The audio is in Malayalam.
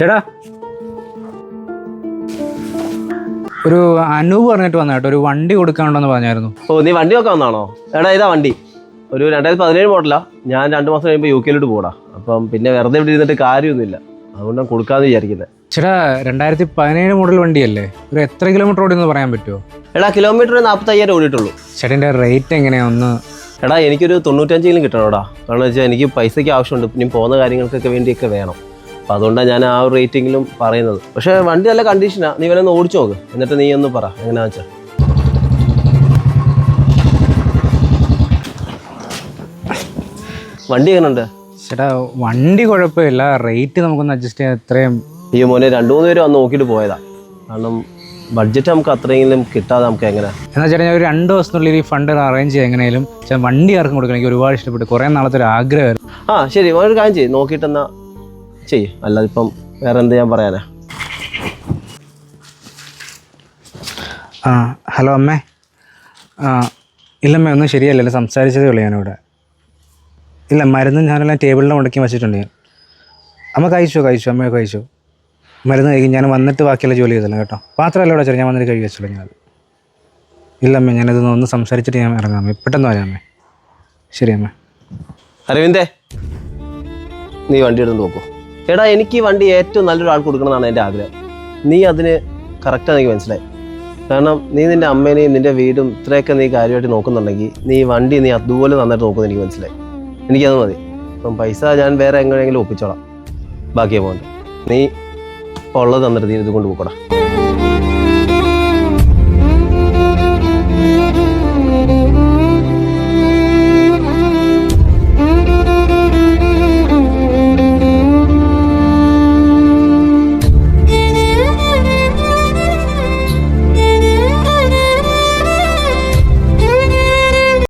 ചേട്ടാ. ഒരു അനൂപ് പറഞ്ഞിട്ട് വന്ന കേട്ടോ ഒരു വണ്ടി കൊടുക്കാനുണ്ടെന്ന് പറഞ്ഞായിരുന്നു. ഓ നീ വണ്ടി നോക്കാൻ വന്നാണോ എടാ ഇതാ വണ്ടി. ഒരു രണ്ടായിരത്തി പതിനേഴ് മോഡലാ. ഞാൻ രണ്ട് മാസം കഴിയുമ്പോൾ യു കെയിലോട്ട് പോടാ. അപ്പം പിന്നെ വെറുതെ ഇവിടെ ഇരുന്നിട്ട് കാര്യമൊന്നുമില്ല. അതുകൊണ്ട് കൊടുക്കാന്ന് കൊടുക്കാമെന്ന് വിചാരിക്കുന്നത് ചേട്ടാ രണ്ടായിരത്തി പതിനേഴ് മോഡൽ വണ്ടിയല്ലേ? ഒരു എത്ര കിലോമീറ്റർ ഓടി എന്ന് പറയാൻ പറ്റുമോ എടാ കിലോമീറ്റർ നാൽപ്പത്തയ്യായിരം ഓടിയിട്ടുള്ളൂ. ചേട്ടന്റെ റേറ്റ് എങ്ങനെയാ ഒന്ന്? എടാ എനിക്കൊരു തൊണ്ണൂറ്റഞ്ചെങ്കിലും കിട്ടണോടാ. കാരണം വെച്ചാൽ എനിക്ക് പൈസയ്ക്ക് ആവശ്യമുണ്ട്. ഇനി പോകുന്ന കാര്യങ്ങൾക്കൊക്കെ വേണ്ടിയൊക്കെ വേണം. അപ്പോൾ അതുകൊണ്ടാണ് ഞാൻ ആ ഒരു റേറ്റിങ്ങിലും പറയുന്നത്. പക്ഷേ വണ്ടി നല്ല കണ്ടീഷനാണ് നീ വേണമെന്ന് ഓടിച്ചു നോക്ക്. എന്നിട്ട് നീ ഒന്ന് പറ. എങ്ങനെയാ വെച്ചാൽ വണ്ടി എങ്ങനെയുണ്ട് ചേട്ടാ വണ്ടി കുഴപ്പമില്ല. റേറ്റ് നമുക്കൊന്ന് അഡ്ജസ്റ്റ് ചെയ്യാൻ ഇത്രയും ഈ മോനെ രണ്ടു മൂന്ന് പേര് വന്ന് നോക്കിയിട്ട് പോയതാ. കാരണം ബഡ്ജറ്റ് നമുക്ക് അത്രയെങ്കിലും കിട്ടാതെ നമുക്ക് എങ്ങനെ? എന്നാൽ ചേട്ടാ ഞാൻ ഒരു രണ്ട് ദിവസത്തിനുള്ളിൽ ഈ ഫണ്ട് അറേഞ്ച് ചെയ്യാം എങ്ങനെയും വണ്ടി ആർക്കും കൊടുക്കണം എനിക്ക് ഒരുപാട് ഇഷ്ടപ്പെട്ടു. കുറേ നാളത്തെ ഒരു ആഗ്രഹമായിരുന്നു. ആ ശരി. ഒരു കാര്യം ചെയ്യും. നോക്കിയിട്ടെന്നാ ചെയ്യ്. അല്ലാതെ ഇപ്പം വേറെ എന്ത് ഞാൻ പറയാനാ? ആ ഹലോ അമ്മേ. ഇല്ലമ്മേ ഒന്നും ശരിയല്ലല്ലോ സംസാരിച്ചതേ ഉള്ളൂ ഞാനിവിടെ. ഇല്ല മരുന്ന് ഞാനെല്ലാം ടേബിളിൽ മുടക്കി വെച്ചിട്ടുണ്ട് ഞാൻ. അമ്മ കഴിച്ചോ കഴിച്ചോ അമ്മയൊക്കെ കഴിച്ചോ? മരുന്ന് കഴിക്കും. ഞാൻ വന്നിട്ട് ബാക്കിയുള്ള ജോലി ചെയ്തല്ലോ കേട്ടോ. പാത്രമല്ല ഇവിടെ ഞാൻ വന്നിട്ട് കഴുകി വെച്ചോളൂ ഞാൻ ഇല്ലമ്മേ ഞാനിതൊന്ന് ഒന്ന് സംസാരിച്ചിട്ട് ഞാൻ ഇറങ്ങാം അമ്മേ. പെട്ടെന്ന് വരാം അമ്മേ. ശരി അമ്മേ. അരവിന്ദേ നീ വണ്ടി എടുത്ത് നോക്കൂ എടാ എനിക്ക് ഈ വണ്ടി ഏറ്റവും നല്ലൊരു ആൾ കൊടുക്കണമെന്നാണ് എന്റെ ആഗ്രഹം. നീ അതിന് കറക്റ്റാണ് എനിക്ക് മനസ്സിലായി. കാരണം നീ നിന്റെ അമ്മേനെയും നിന്റെ വീടും ഇത്രയൊക്കെ നീ കാര്യമായിട്ട് നോക്കുന്നുണ്ടെങ്കിൽ നീ വണ്ടി നീ അതുപോലെ നന്നായിട്ട് നോക്കുമെന്ന് എനിക്ക് മനസ്സിലായി. എനിക്കത് മതി. അപ്പം പൈസ ഞാൻ വേറെ എങ്ങനെയെങ്കിലും ഒപ്പിച്ചോളാം. ബാക്കിയെ പോകണ്ട നീ ഉള്ളത് തന്നിട്ട് നീ ഇത് കൊണ്ട് പോക്കോടാ